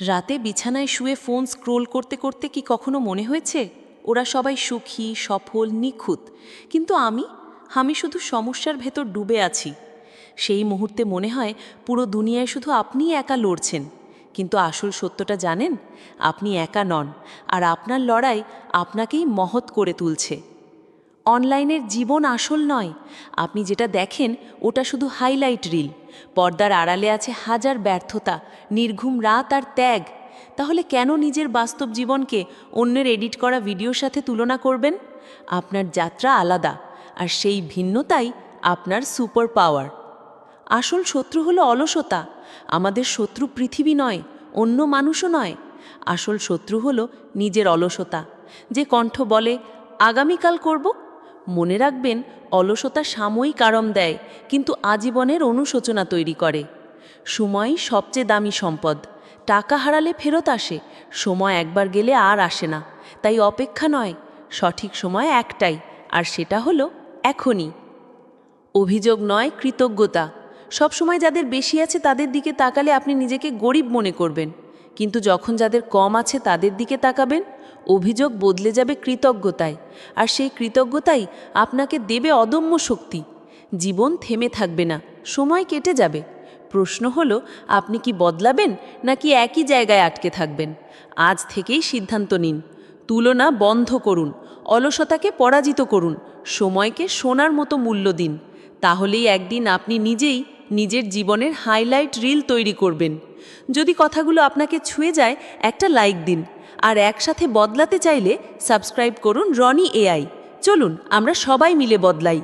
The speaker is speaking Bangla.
রাতে বিছানায় শুয়ে ফোন স্ক্রোল করতে করতে কি কখনো মনে হয়েছে? ওরা সবাই সুখী, সফল, নিখুঁত। কিন্তু আমি? আমি শুধু সমস্যার ভেতর ডুবে আছি। সেই মুহূর্তে মনে হয় পুরো দুনিয়ায় শুধু আপনিই একা লড়ছেন। কিন্তু আসল সত্যটা জানেন? আপনি একা নন। আর আপনার লড়াই আপনাকেই মহৎ করে তুলছে। অনলাইনের জীবন আসল নয়। আপনি যেটা দেখেন, ওটা শুধু হাইলাইট রিল। পর্দার আড়ালে আছে হাজার ব্যর্থতা, নির্ঘুম রাত আর ত্যাগ। তাহলে কেন নিজের বাস্তব জীবনকে অন্যের এডিট করা ভিডিওর সাথে তুলনা করবেন? আপনার যাত্রা আলাদা, আর সেই ভিন্নতাই আপনার সুপার পাওয়ার। আসল শত্রু হলো অলসতা। আমাদের শত্রু পৃথিবী নয়, অন্য মানুষও নয়। আসল শত্রু হলো নিজের অলসতা। যে কণ্ঠ বলে, আগামীকাল করব মনে রাখবেন, অলসতা সাময়িক আরাম দেয়, কিন্তু আজীবনের অনুশোচনা তৈরি করে। সময় সবচেয়ে দামি সম্পদ। টাকা হারালে ফেরত আসে, সময় একবার গেলে আর আসে না। তাই অপেক্ষা নয়, সঠিক সময় একটাই, আর সেটা হলো এখনই। অভিযোগ নয়, কৃতজ্ঞতা। সবসময় যাদের বেশি আছে তাদের দিকে তাকালে আপনি নিজেকে গরিব মনে করবেন। কিন্তু যখন যাদের কম আছে তাদের দিকে তাকাবেন, অভিযোগ বদলে যাবে কৃতজ্ঞতায়। আর সেই কৃতজ্ঞতাই আপনাকে দেবে অদম্য শক্তি। জীবন থেমে থাকবে না, সময় কেটে যাবে। প্রশ্ন হলো, আপনি কি বদলাবেন নাকি একই জায়গায় আটকে থাকবেন? আজ থেকেই সিদ্ধান্ত নিন। তুলনা বন্ধ করুন, অলসতাকে পরাজিত করুন, সময়কে সোনার মতো মূল্য দিন। তাহলেই একদিন আপনি নিজেই নিজের জীবনের হাইলাইট রিল তৈরি করবেন। যদি কথাগুলো আপনাকে ছুঁয়ে যায়, একটা লাইক দিন। আর একসাথে বদলাতে চাইলে সাবস্ক্রাইব করুন রনি এআই চলুন, আমরা সবাই মিলে বদলাই।